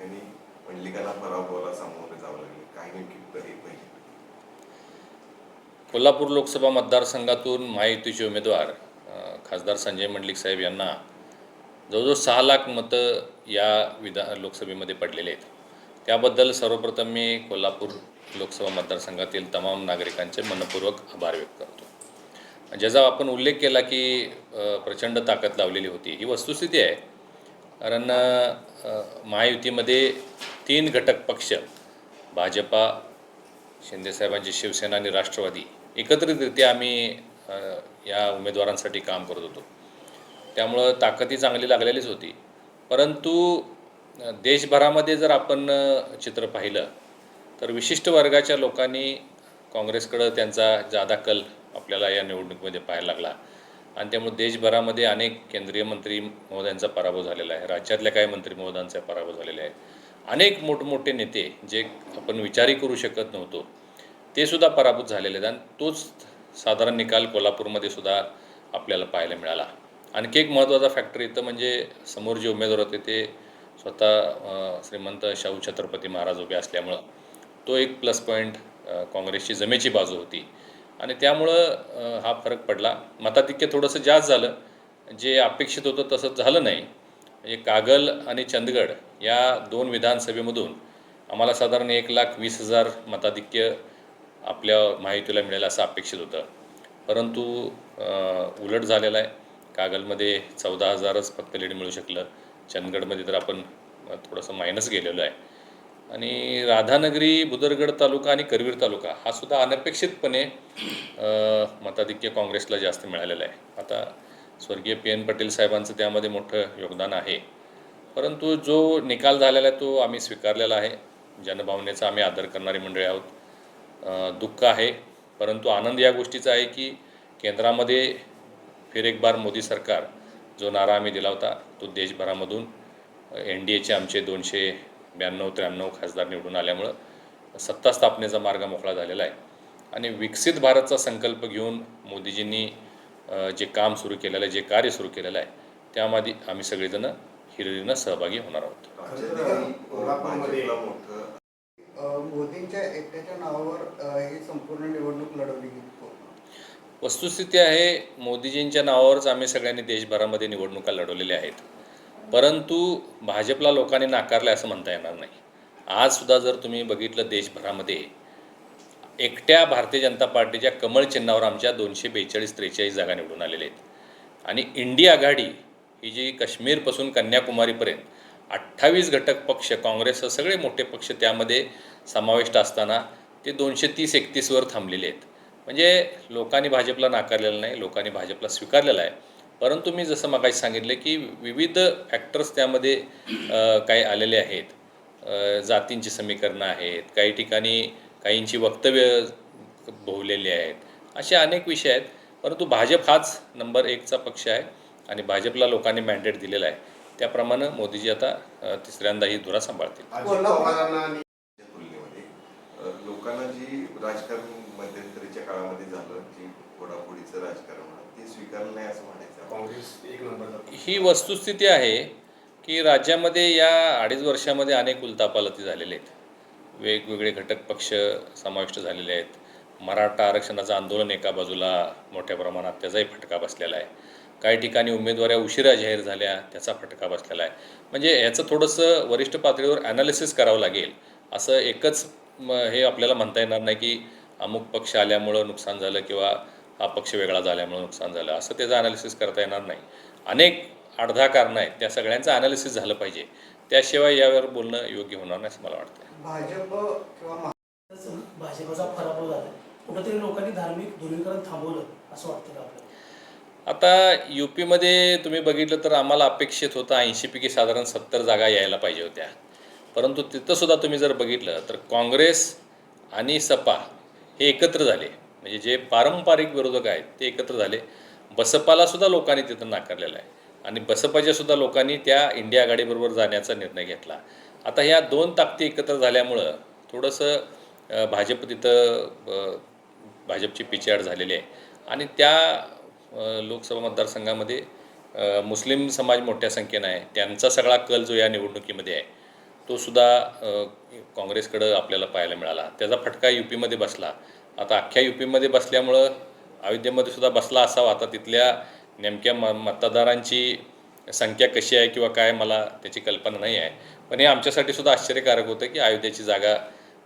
त्यांनी मंडलिकांना पराभवाला सामोरे जावं लागले. काय नेमकी तरी पहिली कोल्हापूर लोकसभा मतदारसंघातून महायुतीचे उमेदवार खासदार संजय मंडलिक साहेब यांना जवळजवळ सहा लाख मतं या विधा लोकसभेमध्ये पडलेले आहेत. त्याबद्दल सर्वप्रथम मी कोल्हापूर लोकसभा मतदारसंघातील तमाम नागरिकांचे मनपूर्वक आभार व्यक्त करतो. ज्याचा आपण उल्लेख केला की प्रचंड ताकद लावलेली होती. ही वस्तुस्थिती आहे. कारण महायुतीमध्ये तीन घटक पक्ष भाजपा शिंदेसाहेबांची शिवसेना आणि राष्ट्रवादी एकत्रितरित्या आम्ही या उमेदवारांसाठी काम करत होतो. त्यामुळं ताकदी चांगली लागलेलीच होती. परंतु देशभरामध्ये जर आपण चित्र पाहिलं तर विशिष्ट वर्गाच्या लोकांनी काँग्रेसकडं त्यांचा जादा कल आपल्याला या निवडणुकीमध्ये पाहायला लागला. आणि त्यामुळे देशभरामध्ये अनेक केंद्रीय मंत्री महोदयांचा पराभव झालेला आहे. राज्यातल्या काही मंत्री महोदयांचा पराभव झालेला आहे. अनेक मोठमोठे नेते जे आपण विचारही करू शकत नव्हतो ते सुद्धा पराभूत झालेले आहेत. आणि तोच साधारण निकाल कोल्हापूरमध्ये सुद्धा आपल्याला पाहायला मिळाला. आणखी एक महत्त्वाचा फॅक्टर इथं म्हणजे समोर जे उमेदवार होते ते स्वतः श्रीमंत शाहू छत्रपती महाराज उभे असल्यामुळं तो एक प्लस पॉईंट काँग्रेसची जमेची बाजू होती. आणि त्यामुळं हा फरक पडला. मताधिक्य थोडंसं जास्त झालं. जे अपेक्षित होतं तसं झालं नाही. म्हणजे कागल आणि चंदगड या दोन विधानसभेमधून आम्हाला साधारण एक लाख वीस हजार मताधिक्य आपल्या माहितीला मिळेल असं अपेक्षित होतं. परंतु उलट झालेलं आहे. कागलमध्ये चौदा हजारच फक्त लीड मिळू शकलं. चंदगडमध्ये तर आपण थोडंसं मायनस गेलेलो आहे. आणि राधानगरी बुदरगड तालुका आणि करवीर तालुका हा सुद्धा अनपेक्षितपणे मताधिक्य काँग्रेसला जास्त मिळालेला आहे. आता स्वर्गीय पी एन पटेल साहेबांचं त्यामध्ये मोठं योगदान आहे. परंतु जो निकाल झालेला आहे तो आम्ही स्वीकारलेला आहे. जनभावनेचा आम्ही आदर करणारी मंडळी आहोत. दुःख आहे. परंतु आनंद या गोष्टीचा आहे की केंद्रामध्ये फिर एक बार मोदी सरकार जो नारा आम्ही दिला होता तो देशभरामधून एन डी एचे आमचे दोनशे ब्याण्णव त्र्याण्णव खासदार निवडून आल्यामुळं सत्ता स्थापनेचा मार्ग मोकळा झालेला आहे. आणि विकसित भारतचा संकल्प घेऊन मोदीजींनी जे काम सुरू केलेलं आहे जे कार्य सुरू केलेलं आहे त्यामध्ये आम्ही सगळेजणं हिरिरीनं सहभागी होणार आहोत. मोदींच्या एकट्याच्या नावावर ही संपूर्ण निवडणूक लढवली वस्तुस्थिती आहे मोदीजींच्या नावावरच आम्ही सगळ्यांनी देशभरामध्ये निवडणुका लढवलेल्या आहेत. परंतु भाजपला लोकांनी नाकारलं असं म्हणता येणार नाही. आजसुद्धा जर तुम्ही बघितलं देशभरामध्ये एकट्या भारतीय जनता पार्टीच्या कमळ चिन्हावर आमच्या दोनशे बेचाळीस त्रेचाळीस जागा निवडून आलेल्या आहेत. आणि इंडिया आघाडी ही जी काश्मीरपासून कन्याकुमारीपर्यंत अठ्ठावीस घटक पक्ष काँग्रेस सगळे मोठे पक्ष त्यामध्ये समाविष्ट असताना ते दोनशे तीस एकतीसवर थांबलेले आहेत. म्हणजे लोकांनी भाजपला नाकारलेलं नाही लोकांनी भाजपला स्वीकारलेलं आहे. परंतु मी जसं मगाशी सांगितलं की विविध फॅक्टर्स त्यामध्ये काही आलेले आहेत. जातींची समीकरणं आहेत काही ठिकाणी काहींची वक्तव्य भोवलेली आहेत. असे अनेक विषय आहेत. परंतु भाजप हाच नंबर एकचा पक्ष आहे आणि भाजपला लोकांनी मॅन्डेट दिलेला आहे. त्याप्रमाणे मोदीजी आता तिसऱ्यांदा ही धुरा सांभाळतील. लोकांना जी राजकारण मध्यंतरीच्या काळामध्ये झालं जी फोडाफोडीचं राजकारण स्वीकारलं नाही असं म्हणायचं. काँग्रेस एक नंबर ही वस्तुस्थिती आहे की राज्यामध्ये या अडीच वर्षामध्ये अनेक उलतापालती झालेले आहेत. वेगवेगळे घटक पक्ष समाविष्ट झालेले आहेत. मराठा आरक्षणाचं आंदोलन एका बाजूला मोठ्या प्रमाणात त्याचाही फटका बसलेला आहे. काही ठिकाणी उमेदवाऱ्या उशिरा जाहीर झाल्या त्याचा फटका बसलेला आहे. म्हणजे याचं थोडंसं वरिष्ठ पातळीवर ॲनालिसिस करावं लागेल. असं एकच म हे आपल्याला म्हणता येणार नाही की अमुक पक्ष आल्यामुळं नुकसान झालं किंवा हा पक्ष वेगळा झाल्यामुळं नुकसान झालं. असं त्याचं ॲनालिसिस करता येणार नाही. अनेक अडधा कारणं आहेत. त्या सगळ्यांचं ॲनालिसिस झालं पाहिजे. त्याशिवाय यावर बोलणं योग्य होणार नाही असं मला वाटतं भाजप किंवा महा- तसं भाजपचा पराभव झाला कुठेतरी लोकांनी धार्मिक ध्रुवीकरण थांबवलं असं वाटतं का आपल्याला? आता यू पीमध्ये तुम्ही बघितलं तर आम्हाला अपेक्षित होतं ऐंशीपैकी साधारण सत्तर जागा यायला पाहिजे होत्या. परंतु तिथंसुद्धा तुम्ही जर बघितलं तर काँग्रेस आणि सपा हे एकत्र झाले. म्हणजे जे पारंपरिक विरोधक आहेत ते एकत्र झाले. बसपाला सुद्धा लोकांनी तिथं नाकारलेलं आहे. आणि बसपाच्या सुद्धा लोकांनी त्या इंडिया आघाडीबरोबर जाण्याचा निर्णय घेतला. आता ह्या दोन ताकदी एकत्र झाल्यामुळं थोडंसं भाजप तिथं भाजपची पिछाड झालेली आहे. आणि त्या लोकसभा मतदारसंघामध्ये मुस्लिम समाज मोठ्या संख्येनं आहे. त्यांचा सगळा कल जो या निवडणुकीमध्ये आहे तो सुद्धा काँग्रेसकडं आपल्याला पाहायला मिळाला. त्याचा फटका यू पीमध्ये बसला. आता अख्ख्या यू पीमध्ये बसल्यामुळं अयोध्येमध्ये सुद्धा बसला असावा. आता तिथल्या नेमक्या म मतदारांची संख्या कशी आहे किंवा काय मला त्याची कल्पना नाही आहे. पण हे आमच्यासाठी सुद्धा आश्चर्यकारक होतं की अयोध्येची जागा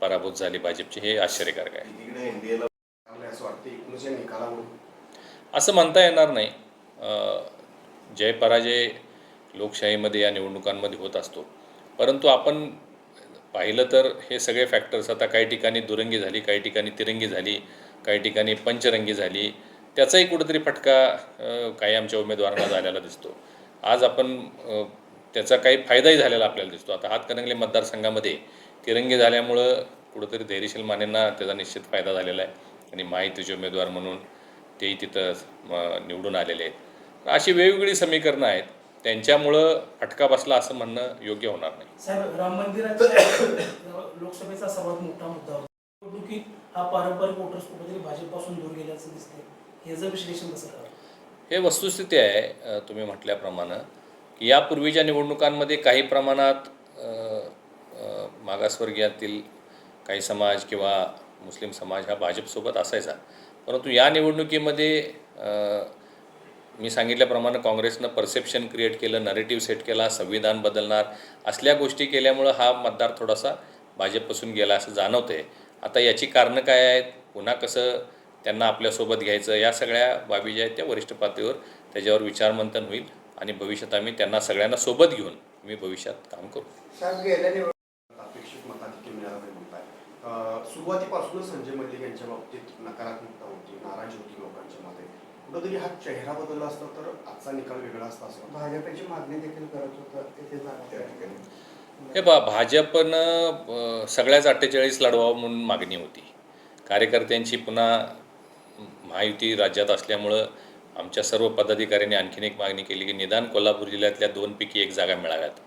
पराभूत झाली भाजपची. हे आश्चर्यकारक आहे. असं म्हणता येणार नाही. जय पराजय लोकशाहीमध्ये या निवडणुकांमध्ये होत असतो. परंतु आपण पाहिलं तर हे सगळे फॅक्टर्स आता काही ठिकाणी दुरंगी झाली काही ठिकाणी तिरंगी झाली काही ठिकाणी पंचरंगी झाली त्याचाही कुठंतरी फटका काही आमच्या उमेदवारांना झालेला दिसतो. आज आपण त्याचा काही फायदाही झालेला आपल्याला दिसतो. आता हातकणंगले मतदारसंघामध्ये तिरंगी झाल्यामुळं कुठंतरी धैर्यशील मानेंना त्याचा निश्चित फायदा झालेला आहे. आणि माहितीचे उमेदवार म्हणून तेही तिथं निवडून आलेले आहेत. अशी वेगवेगळी समीकरणं आहेत. त्यांच्यामुळं फटका बसला असं म्हणणं योग्य होणार नाही. साहेब राम मंदिराच्या लोकसभेचा सर्वात मोठा मुद्दा होता. निवडणुकीत हा पारंपरिक वोटर्स कुठेतरी भाजपपासून दूर गेल्याचं दिसतंय. याचं विश्लेषण कसं करावं? हे वस्तुस्थिती आहे तुम्ही म्हटल्याप्रमाणे की यापूर्वीच्या निवडणुकांमध्ये काही प्रमाणात मागासवर्गीयातील काही समाज किंवा मुस्लिम समाज हा भाजपसोबत असायचा. परंतु या निवडणुकीमध्ये मी सांगितल्याप्रमाणे काँग्रेसनं परसेप्शन क्रिएट केलं नरेटिव्ह सेट केला संविधान बदलणार असल्या गोष्टी केल्यामुळं हा मतदार थोडासा भाजपपासून गेला असं जाणवते आता याची कारणं काय आहेत? पुन्हा कसं त्यांना आपल्यासोबत घ्यायचं? या सगळ्या बाबी ज्या आहेत त्या वरिष्ठ पातळीवर त्याच्यावर विचारमंथन होईल आणि भविष्यात आम्ही त्यांना सगळ्यांना सोबत घेऊन मी भविष्यात काम करू. सुरुवातीपासूनच संजय मल्लिक यांच्या बाबतीत नकारात्मकता होती नाराजी होती लोकांच्या मध्ये कुठंतरी हा चेहरा बदलला असता तर आजचा निकाल वेगळा असता असं वाटतं. भाजपची मागणी देखील करत होतं तिथे त्या ठिकाणी. हे बा भाजपनं सगळ्याच अठ्ठेचाळीस लढवावं म्हणून मागणी होती. कार्यकर्त्यांची पुन्हा महायुती राज्यात असल्यामुळं आमच्या सर्व पदाधिकाऱ्यांनी आणखीन एक मागणी केली की निदान कोल्हापूर जिल्ह्यातल्या दोनपैकी एक जागा मिळाव्यात.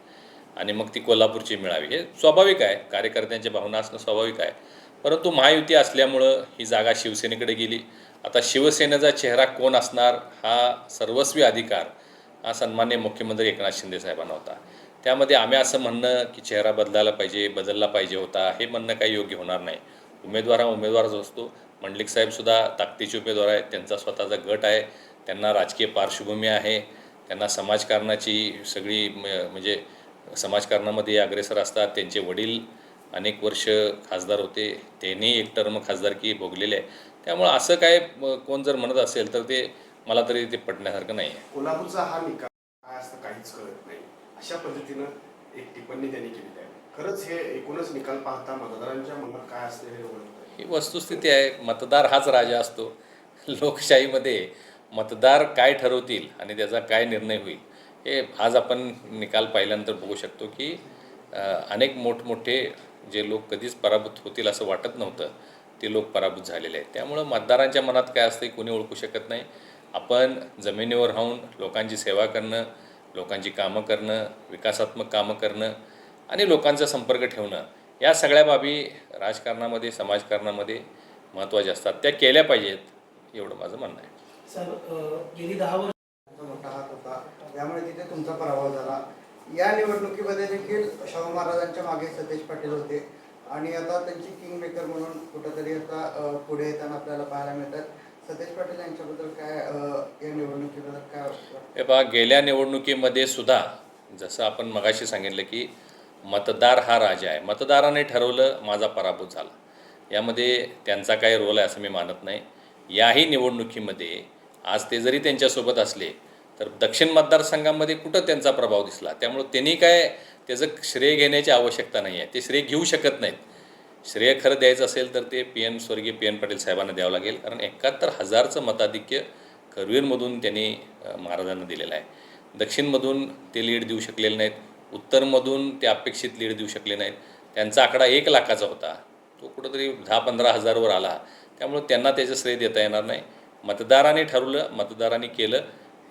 आणि मग ती कोल्हापूरची मिळावी. हे स्वाभाविक आहे. कार्यकर्त्यांच्या भावना असणं स्वाभाविक आहे. परंतु महायुती असल्यामुळं ही जागा शिवसेनेकडे गेली. आता शिवसेनेचा चेहरा कोण असणार हा सर्वस्वी अधिकार हा सन्मान्य मुख्यमंत्री एकनाथ शिंदे साहेबांना होता. त्यामध्ये आम्ही असं म्हणणं की चेहरा बदलायला पाहिजे बदलला पाहिजे होता हे म्हणणं काही योग्य होणार नाही. उमेदवार हा उमेदवारच असतो. मंडलिक साहेबसुद्धा ताकदीचे उमेदवार आहेत. त्यांचा स्वतःचा गट आहे. त्यांना राजकीय पार्श्वभूमी आहे. त्यांना समाजकारणाची सगळी म्हणजे समाजकारणामध्ये अग्रेसर असतात. त्यांचे वडील अनेक वर्ष खासदार होते. त्यांनी एक टर्म खासदारकी भोगलेली आहे. त्यामुळं असं काय कोण जर म्हणत असेल तर ते मला तरी ते पटण्यासारखं नाही आहे कोल्हापूरचा हा निकाल काय असतं काहीच कळत नाही. अशा पद्धतीनं एक टिप्पणी त्यांनी केलेली आहे. खरंच हे एकूणच निकाल पाहता मतदारांच्या मनात काय असते हे ओळखतं ही वस्तुस्थिती आहे. मतदार हाच राजा असतो. लोकशाहीमध्ये मतदार काय ठरवतील आणि त्याचा काय निर्णय होईल हे आज आपण निकाल पाहिल्यानंतर बघू शकतो की अनेक मोठमोठे जे लोक कधीच पराभूत होतील असं वाटत नव्हतं ते लोक पराभूत झालेले आहेत. त्यामुळं मतदारांच्या मनात काय असते कोणी ओळखू शकत नाही. आपण जमिनीवर राहून लोकांची सेवा करणं लोकांची कामं करणं विकासात्मक कामं करणं आणि लोकांचा संपर्क ठेवणं या सगळ्या बाबी राजकारणामध्ये समाजकारणामध्ये महत्त्वाच्या असतात. त्या केल्या पाहिजेत एवढं माझं म्हणणं आहे. सर गेली दहा वर्ष तुमचा मोठा हात होता. त्यामुळे तिथे तुमचा पराभव झाला. या निवडणुकीमध्ये देखील शाहू महाराजांच्या मागे सतेज पाटील होते. आणि आता त्यांची किंग मेकर म्हणून कुठंतरी आता पुढे येताना आपल्याला पाहायला मिळतात. सतेज पाटील यांच्याबद्दल काय या निवडणुकीबद्दल काय हे पहा गेल्या निवडणुकीमध्ये सुद्धा जसं आपण मगाशी सांगितलं की मतदार हा राजा आहे. मतदाराने ठरवलं माझा पराभूत झाला. यामध्ये त्यांचा काही रोल आहे असं मी मानत नाही. याही निवडणुकीमध्ये आज ते जरी त्यांच्यासोबत असले तर दक्षिण मतदारसंघामध्ये कुठं त्यांचा प्रभाव दिसला? त्यामुळं त्यांनी काय त्याचं श्रेय घेण्याची आवश्यकता नाही आहे ते श्रेय घेऊ शकत नाहीत. श्रेय खरं द्यायचं असेल तर ते पी एन स्वर्गीय पी एन पाटील साहेबांना द्यावं लागेल. कारण एकाहत्तर हजारचं मताधिक्य करवीरमधून त्यांनी महाराजांना दिलेलं आहे. दक्षिणमधून ते लीड देऊ शकलेले नाहीत. उत्तरमधून ते अपेक्षित लीड देऊ शकले नाहीत. त्यांचा आकडा एक लाखाचा होता. तो कुठंतरी दहा पंधरा हजारवर आला. त्यामुळं त्यांना त्याचं श्रेय देता येणार नाही. मतदारांनी ठरवलं मतदारांनी केलं.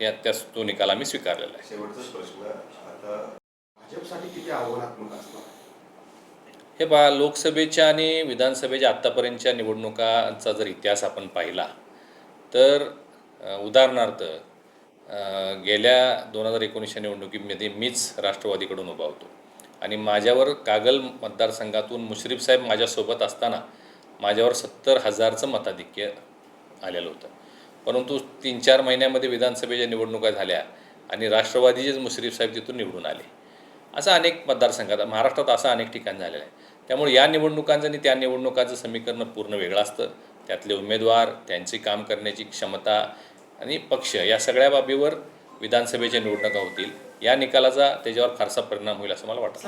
या त्यास तो निकाल आम्ही स्वीकारलेला आहे. शेवटचाच प्रश्न आता भाजपसाठी किती आव्हानात्मक असणार हे पहा लोकसभेच्या आणि विधानसभेच्या आत्तापर्यंतच्या निवडणुकांचा जर इतिहास आपण पाहिला तर उदाहरणार्थ गेल्या दोन हजार एकोणीसच्या निवडणुकीमध्ये मीच राष्ट्रवादीकडून उभा होतो. आणि माझ्यावर कागल मतदारसंघातून मुश्रीफ साहेब माझ्यासोबत असताना माझ्यावर सत्तर हजारचं मताधिक्य आलेलं होतं. परंतु तीन चार महिन्यामध्ये विधानसभेच्या निवडणुका झाल्या आणि राष्ट्रवादीचेच मुश्रीफ साहेब तिथून निवडून आले. असं अनेक मतदारसंघात महाराष्ट्रात असं अनेक ठिकाणी झालेलं आहे. त्यामुळे या निवडणुकांचं आणि त्या निवडणुकांचं समीकरण पूर्ण वेगळं असतं. त्यातले उमेदवार त्यांची काम करण्याची क्षमता आणि पक्ष या सगळ्या बाबीवर विधानसभेच्या निवडणुका होतील. या निकालाचा त्याच्यावर फारसा परिणाम होईल असं मला वाटतं.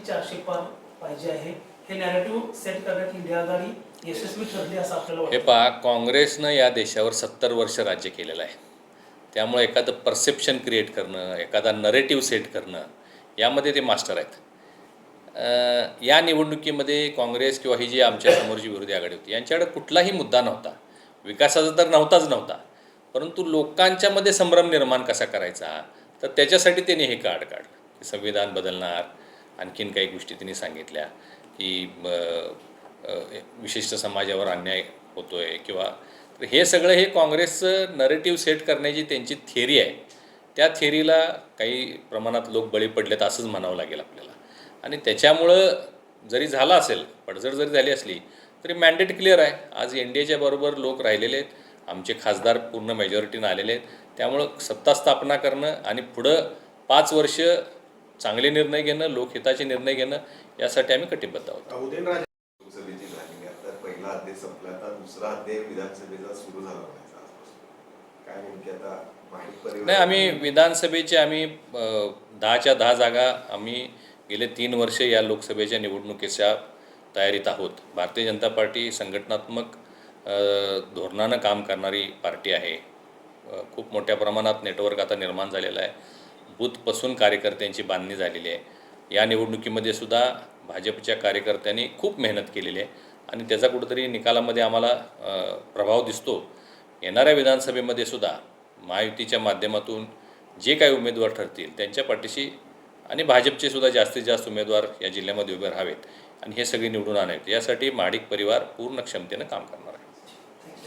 चारशे पार पाहिजे आहे. हे नॅरेटिव्ह सेट करण्यात इंडिया आघाडी यशस्वी ठरली असं आपल्याला हे वाटतं. पहा काँग्रेसनं या देशावर सत्तर वर्ष राज्य केलेलं आहे. त्यामुळे एखादं परसेप्शन क्रिएट करणं एखादा नरेटिव्ह सेट करणं यामध्ये ते मास्टर आहेत. अं, या निवडणुकीमध्ये काँग्रेस किंवा ही जी आमच्या समोरची विरोधी आघाडी होती यांच्याकडे कुठलाही मुद्दा नव्हता. विकासाचा तर नव्हताच नव्हता. परंतु लोकांच्यामध्ये संभ्रम निर्माण कसा करायचा? तर त्याच्यासाठी त्यांनी हे कार्ड काढलं. की संविधान बदलणार आणखीन काही गोष्टी त्यांनी सांगितल्या. की विशिष्ट समाजावर अन्याय होतो आहे किंवा तर हे सगळं हे काँग्रेसचं नरेटिव्ह सेट करण्याची त्यांची थिअरी आहे. त्या थिअरीला काही प्रमाणात लोक बळी पडलेत असंच म्हणावं लागेल आपल्याला. आणि त्याच्यामुळं जरी झालं असेल पडझड जरी झाली असली तरी मॅन्डेट क्लिअर आहे. आज एन डी एच्या बरोबर लोक राहिलेले आहेत. आमचे खासदार पूर्ण मेजॉरिटीनं आलेले आहेत. त्यामुळं सत्ता स्थापना करणं आणि पुढं पाच वर्ष चांगले निर्णय घेणं लोकहिताचे निर्णय घेणं यासाठी आम्ही कटिबद्ध आहोत. नाही आम्ही विधानसभेचे आम्ही दहाच्या दहा जागा आम्ही गेले तीन वर्ष या लोकसभेच्या निवडणुकीच्या तयारीत आहोत. भारतीय जनता पार्टी संघटनात्मक धोरणानं काम करणारी पार्टी आहे. खूप मोठ्या प्रमाणात नेटवर्क आता निर्माण झालेलं आहे. बूथपासून कार्यकर्त्यांची बांधणी झालेली आहे. या निवडणुकीमध्ये सुद्धा भाजपच्या कार्यकर्त्यांनी खूप मेहनत केलेली आहे आणि त्याचा कुठंतरी निकालामध्ये आम्हाला प्रभाव दिसतो. येणाऱ्या विधानसभेमध्ये सुद्धा महायुतीच्या माध्यमातून जे काही उमेदवार ठरतील त्यांच्या पाठीशी आणि भाजपचे सुद्धा जास्तीत जास्त उमेदवार या जिल्ह्यामध्ये उभे राहावेत आणि हे सगळे निवडून आणावेत. यासाठी माडिक परिवार पूर्ण क्षमतेनं काम करणार आहे.